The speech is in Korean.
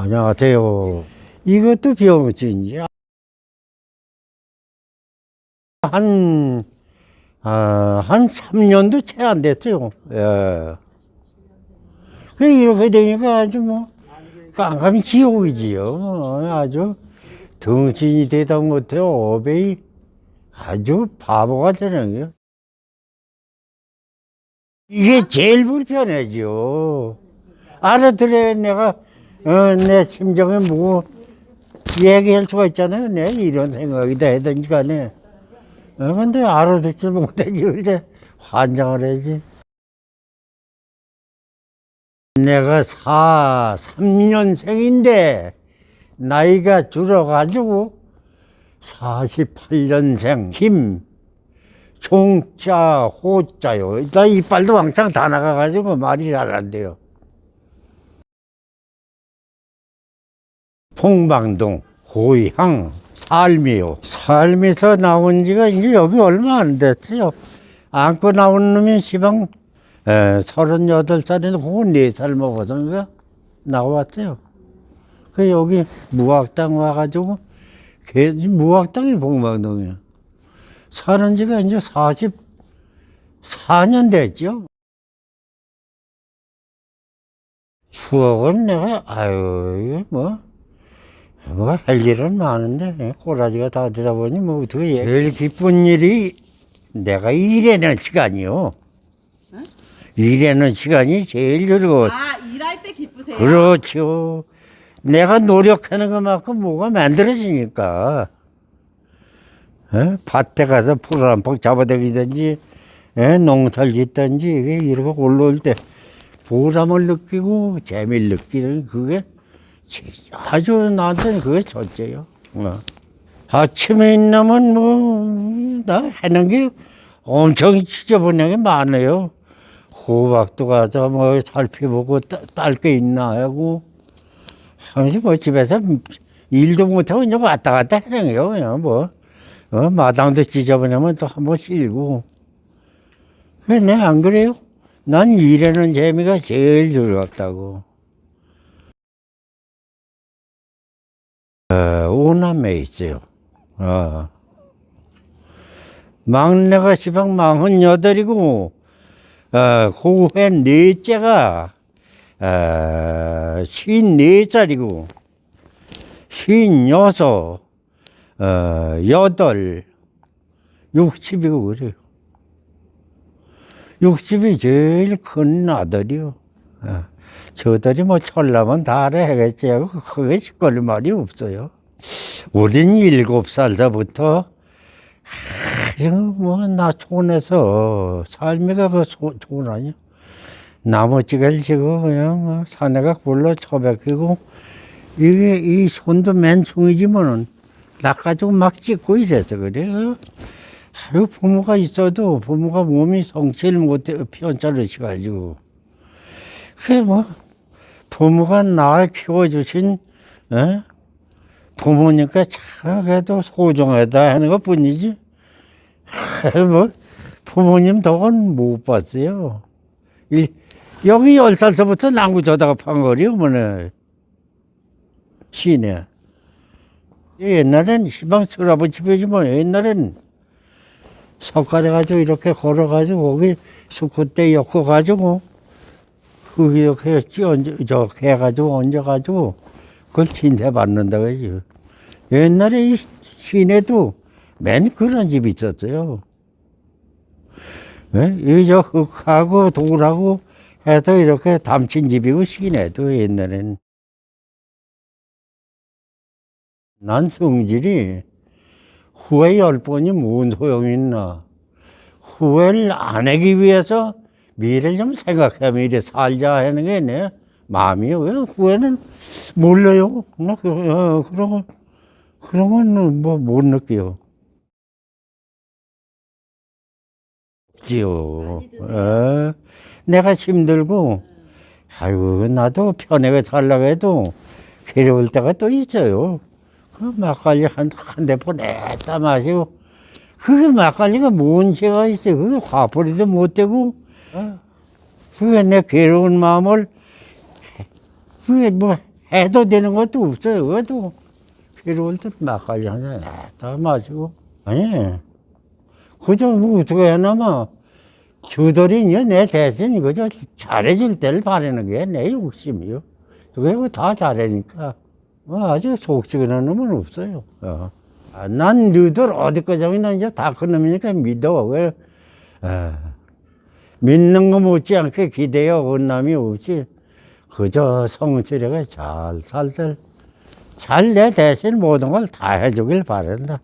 안녕하세요. 이것도 병진이야. 한, 아, 한 3년도 채 안 됐어요. 예. 그 이렇게 되니까 아주 뭐, 깜깜이 지옥이지요. 뭐 아주 덩신이 되다 못해 어베이 아주 바보가 되는 거요. 이게 제일 불편해죠. 알아들어야 내가, 어, 내 심정에 뭐, 얘기할 수가 있잖아요. 내 이런 생각이다 해든지 간에. 어, 근데 알아듣지 못하지. 이제 환장을 하지. 내가 사, 3년생인데, 나이가 줄어가지고, 48년생, 김, 종자, 호자요. 나 이빨도 왕창 다 나가가지고 말이 잘 안 돼요. 봉방동, 고향, 삶이요. 삶에서 나온 지가 이제 여기 얼마 안 됐어요. 안고 나온 놈이 시방, 에, 38살인데 그거 4살 먹어서인가 나왔어요. 그 여기 무학당 와가지고, 걔, 무학당이 봉방동이야. 사는 지가 이제 44년 됐죠. 추억은 내가, 아유, 뭐, 뭐, 할 일은 많은데, 꼬라지가 다 되다 보니, 뭐, 어떻게, 제일 기쁜 일이 내가 일하는 시간이요. 일하는 시간이 제일 즐거워. 아 일할 때 기쁘세요? 그렇죠. 내가 노력하는 것만큼 뭐가 만들어지니까. 에? 밭에 가서 풀 한 폭 잡아다니든지, 에? 농사를 짓든지, 이렇게 올라올 때 보람을 느끼고 재미를 느끼는 그게 제- 아주 나한테는 그게 첫째요. 어. 아침에 있나면 뭐, 나 하는 게 엄청 지저분한 게 많아요. 호박도 가서 뭐 살펴보고 딸 게 있나 하고, 항상 뭐 집에서 일도 못하고 그냥 왔다 갔다 하는 거요. 그냥 뭐, 어, 마당도 지저분하면 또 한 번 실고. 그래, 내안 그래요? 난 일하는 재미가 제일 즐겁다고. 어, 오남매 있어요. 어. 막내가 시방 망흔 여덟이고, 어, 고해 넷째가, 어, 쉰네 살이고, 쉰 여섯, 어, 여덟, 육십이고 그래요. 육십이 제일 큰 아들이요. 어, 저들이 뭐 철라면 다 알아 하겠지 하고 크게 시끌 말이 없어요. 우린 일곱 살서부터 아주 뭐나 촌에서 삶이가 그 소- 촌 아니야. 나무찌개를 지고 그냥 뭐 사내가 굴러 처박히고 이게 이 손도 맨충이지만은 낚아지고 막 찍고 이래서 그래요. 아유 부모가 있어도 부모가 몸이 성취를 못해 편찮으셔가지고 그게 뭐 부모가 날 키워주신 에? 부모니까 참 그래도 소중하다 하는 것 뿐이지 뭐 부모님 덕은 못 봤어요. 이, 여기 열 살서부터 난구 저다가 판 거리요, 뭐네. 시내. 옛날엔 시방 서라버지 집이지 뭐, 옛날엔 석가래 가지고 이렇게 걸어가지고 거기 수컷대 엮어가지고 그 이렇게 저, 해가지고 얹어가지고 그걸 진대 받는다 그러지. 옛날에 이 시내도 맨 그런 집이 있었어요. 예? 이저 흙하고 돌하고 해서 이렇게 담친 집이고 시내도 옛날엔. 난 성질이 후회 열 번이 뭔 소용이 있나. 후회를 안 하기 위해서 미래를 좀 생각해 미래 살자 하는 게 내 마음이요. 왜 후회는 몰라요. 나 그, 어, 그런 건, 그런 건 뭐 못 느껴요. 지요. 어, 내가 힘들고, 아이고, 나도 편하게 살라고 해도 괴로울 때가 또 있어요. 그 막걸리 한, 한대 보냈다 마시고, 그게 막걸리가 뭔 죄가 있어요. 그게 화풀이도 못 되고, 어, 그게 내 괴로운 마음을, 그게 뭐, 해도 되는 것도 없어요. 그래도 필요할 때 막걸리 한잔 다 마시고. 아니, 그저 뭐 어떻게 하나마 저들이 이제 내 대신 그저 잘해줄 때를 바라는 게 내 욕심이요. 그게 그다 잘하니까 뭐 아주 속시근한 놈은 없어요. 어. 아, 난 너들 어디까지나 이제 다큰 놈이니까 믿어. 왜? 아, 믿는 거 못지 않게 기대어 온 남이 없지. 그저 성실하게 잘 살들 잘 내 대신 모든 걸 다 해주길 바란다.